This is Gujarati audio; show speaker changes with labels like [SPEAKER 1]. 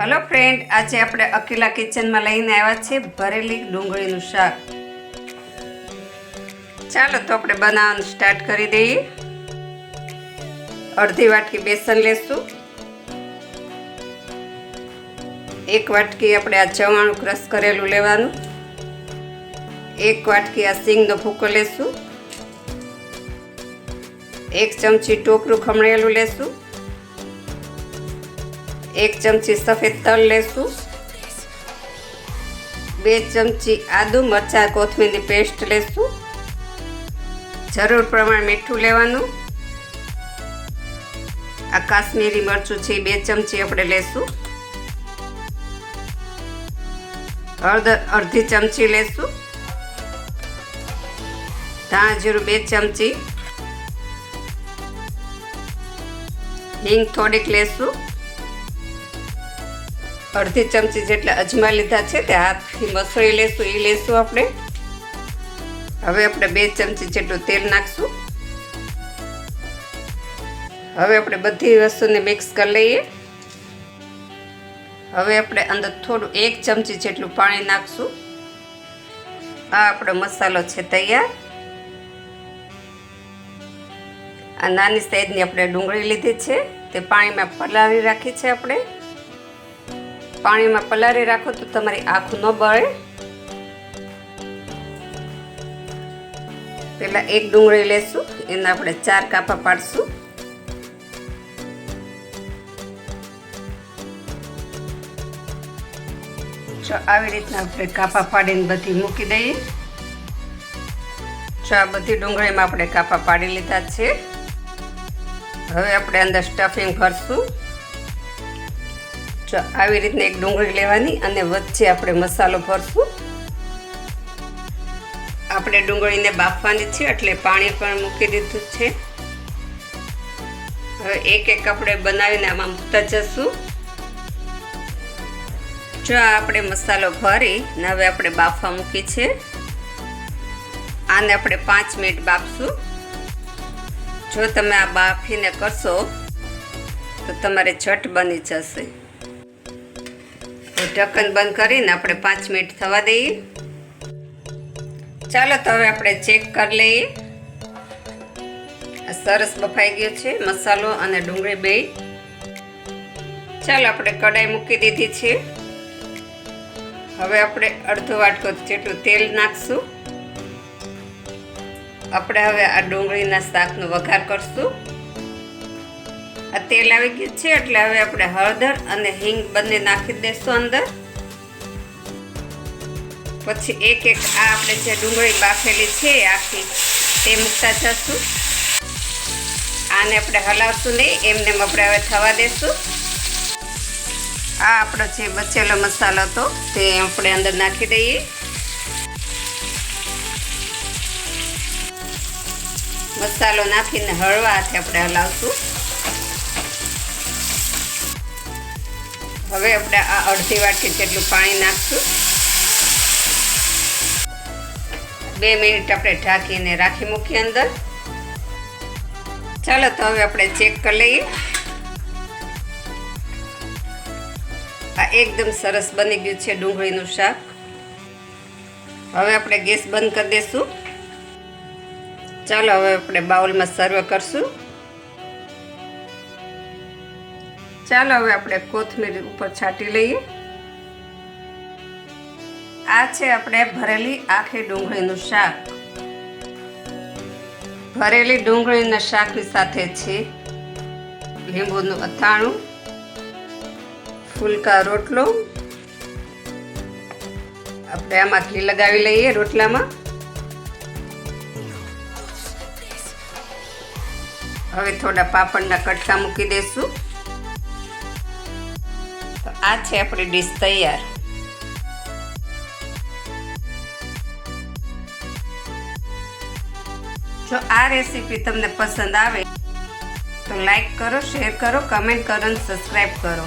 [SPEAKER 1] હલો ફ્રેન્ડ આજે આપણે અકેલા કિચનમાં લઈને આવ્યા છે ભરેલી ડુંગળીનું શાક. ચાલો તો આપણે બનાવવાનું સ્ટાર્ટ કરી દઈએ. અડધી વાટકી બેસન લેશું. એક વાટકી આપણે આ ચવાણું ક્રશ કરેલું લેવાનું. એક વાટકી આ સિંગનો ભૂકો લેશું. એક ચમચી ટોપરું ખમણેલું લેશું. એક ચમચી સફેદ તલ લેશું. બે ચમચી આદુ મરચાં કોથમીરની પેસ્ટ લેશું. જરૂર પ્રમાણે મીઠું લેવાનું. આ કાશ્મીરી મરચું છે બે ચમચી આપણે લેશું. હળદર અડધી ચમચી લેશું. ધાણા જીરું બે ચમચી. હિંગ થોડીક લેશું. અડધી ચમચી જેટલા અજમા લીધા છે તે હાથથી મસળી લેશું એ લેશું આપણે. હવે આપણે બે ચમચી જેટલું તેલ નાખશું. હવે આપણે બધી વસ્તુને મિક્સ કરી લઈએ. હવે આપણે અંદર થોડું, એક ચમચી જેટલું પાણી નાખશું. આ આપણો મસાલો છે તૈયાર. આ નાની સાઈઝની આપણે ડુંગળી લીધી છે. તે પાણીમાં પલાળી રાખી છે આપણે. પાણીમાં પલાળી રાખો તો તમારી આંખ ન બળે. પેલા એક ડુંગળી લેશું, એના આપણે ચાર કાપા પાડશું. જો આવી રીતના આપણે કાપા પાડીને બધી મૂકી દઈએ. જો આ બધી ડુંગળીમાં આપણે કાપા પાડી લીધા છે. હવે આપણે અંદર સ્ટફિંગ ભરશું. જો, આવી રીતના એક ડુંગળી લેવાની અને વચ્ચે આપણે મસાલો ભરશું. આપણે ડુંગળીને બાફવાની છે, એટલે પાણી પણ મૂકી દીધું છે. હવે એક એક આપણે બનાવીને આમાં મૂકતા જશું. જો આપણે મસાલો ભરી ને હવે આપણે બાફવા મૂકી છે. આને આપણે પાંચ મિનિટ બાફશું. જો તમે આ બાફીને કરશો, તો તમારે ઝટ બની જશે. ઢક્કન બંધ કરીને આપણે પાંચ મિનિટ થવા દઈએ. ચાલો તો હવે આપણે ચેક કરી લઈએ. સરસ બફાઈ ગયો છે, મસાલો અને ડુંગળી બે ચાલો આપણે કડાઈ મૂકી દીધી છે. હવે આપણે અડધો વાટકો જેટલું તેલ નાખશું. આપણે હવે આ ડુંગળીના શાકનો વઘાર કરશું. આ તેલ આવી ગયું છે, એટલે હવે આપણે હળદર અને હિંગ બંને નાખી દઈશું અંદર. પછી એક એક આ આપણે જે ડુંગળી બાફેલી છે આખી તે મૂકતા જશું. આને આપણે હલાવશું નહીં, એમને આપણે હવે થવા દેશું. આ આપણો જે બચેલો મસાલો હતો, તે આપણે અંદર નાખી દઈએ. મસાલો નાખીને હળવા હાથે આપણે હલાવશું. હવે આપણે આ અડધી વાટકી જેટલું પાણી નાખશું. બે મિનિટ આપણે ઢાંકીને રાખી મૂકીએ અંદર. ચાલો તો હવે આપણે ચેક કરી લઈએ. આ એકદમ સરસ બની ગયું છે ડુંગળીનું શાક. હવે આપણે ગેસ બંધ કરી દઈશું ચાલો હવે આપણે બાઉલમાં સર્વ કરશું. ચાલો હવે આપણે કોથમીર ઉપર છાંટી લઈએ. આ છે આપણે ભરેલી આખી ડુંગળીનું શાક. ભરેલી ડુંગળીના શાકની સાથે છે લીંબુનું અથાણું, ફૂલકા રોટલો. આપણે આમાં ઘી લગાવી લઈએ રોટલામાં. હવે થોડા પાપડના કટકા મૂકી દઈશું તો આ છે આપણી ડીશ તૈયાર. જો આ રેસીપી તમને પસંદ આવે, તો લાઈક કરો શેર કરો કમેન્ટ કરો અને સબસ્ક્રાઈબ કરો.